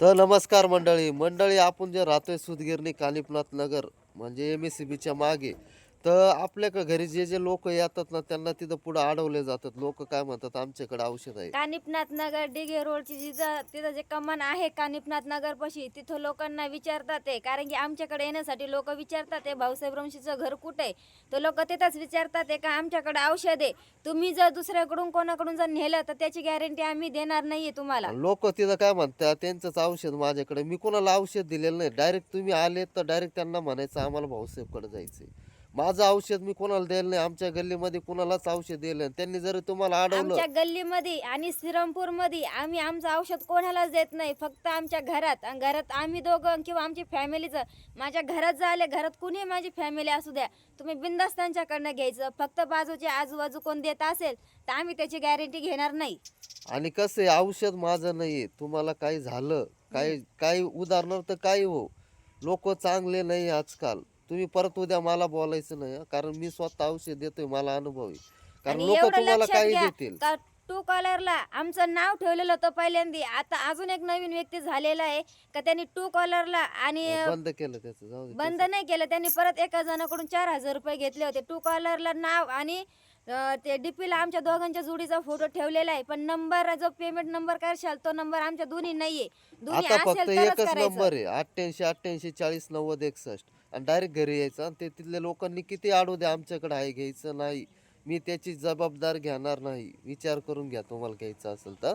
तर नमस्कार मंडळी. मंडळी आपण जे राहतोय सुदगिरणी कालिपनाथ नगर म्हणजे एम एस सी बीच्या मागे तर आपल्या क- घरी जे जे लोक येतात ना त्यांना तिथं पुढे अडवले जातात. लोक काय म्हणतात आमच्याकडे औषध आहे कानिपनाथ नगर डिगे रोडची जिथं तिथं जे कमान आहे कानिपनाथ नगर पाशी तिथं लोकांना विचारतात ते. कारण की आमच्याकडे येण्यासाठी लोक विचारतात ते भाऊसाहेब रमशीचं घर कुठे आहे? तर लोक तिथंच विचारतात ते का आमच्याकडे औषध आहे. तुम्ही जर दुसऱ्याकडून कोणाकडून जर नेलं तर त्याची गॅरंटी आम्ही देणार नाहीये तुम्हाला. लोक तिथं काय म्हणतात त्यांचंच औषध माझ्याकडे. मी कोणाला औषध दिलेलं नाही. डायरेक्ट तुम्ही आले तर डायरेक्ट त्यांना म्हणायचं आम्हाला भाऊसाहेबकडे जायचंय. माझं औषध मी कोणाला द्यायला नाही आमच्या गल्लीमध्ये कोणालाच औषध दिलं नाही. त्यांनी जर तुम्हाला अडवलं आमच्या गल्लीमध्ये आणि श्रीरामपूरमध्ये आम्ही आमचं औषध कोणालाच देत नाही फक्त आमच्या घरात. आणि घरात आम्ही दोघं किंवा आमची फॅमिलीचं माझ्या घरात झाले घरात कुणी माझी फॅमिली असू द्या. तुम्ही बिंदास त्यांच्याकडनं घ्यायचं. फक्त बाजूचे आजूबाजू कोण देत असेल तर आम्ही त्याची गॅरंटी घेणार नाही. आणि कसं आहे औषध माझं नाहीये. तुम्हाला काही झालं काही काही उदाहरणार्थ काही हो. लोक चांगले नाही आजकाल. तुम्ही परत उद्या मला बोलायचं नाही हं. कारण मी स्वतः औषध देतोय मला अनुभव आहे. कारण आणि लोक एवढं तुम्हाला लक्षात काही घ्या देतील. का टू कॉलरला आमचं नाव ठेवलेलं होतं पहिल्यांदा. आता अजून एक नवीन व्यक्ती झालेला आहे का त्यांनी टू कॉलरला आणि बंद केलं त्याचं जाऊ दे बंद नाही केलं. त्यांनी परत एका जणाकडून चार हजार रुपये घेतले होते. टू कॉलरला नाव आणि ते डीपीला आमच्या दोघांच्या जोडीचा फोटो ठेवलेला आहे पण नंबर जो पेमेंट नंबर करशाल तो नंबर आमच्या दोन्ही नाहीये. दोन्ही आता फक्त असेल तरच एकच करायचं. नंबर आहे अठ्ठ्याऐंशी अठ्ठ्याऐंशी चाळीस नव्वद एकसष्ट. आणि डायरेक्ट घरी यायचं आणि ते तिथल्या लोकांनी किती अडू द्या आमच्याकडे आहे घ्यायचं नाही. मी त्याची जबाबदार घेणार नाही. विचार करून घ्या तुम्हाला घ्यायचं असेल तर.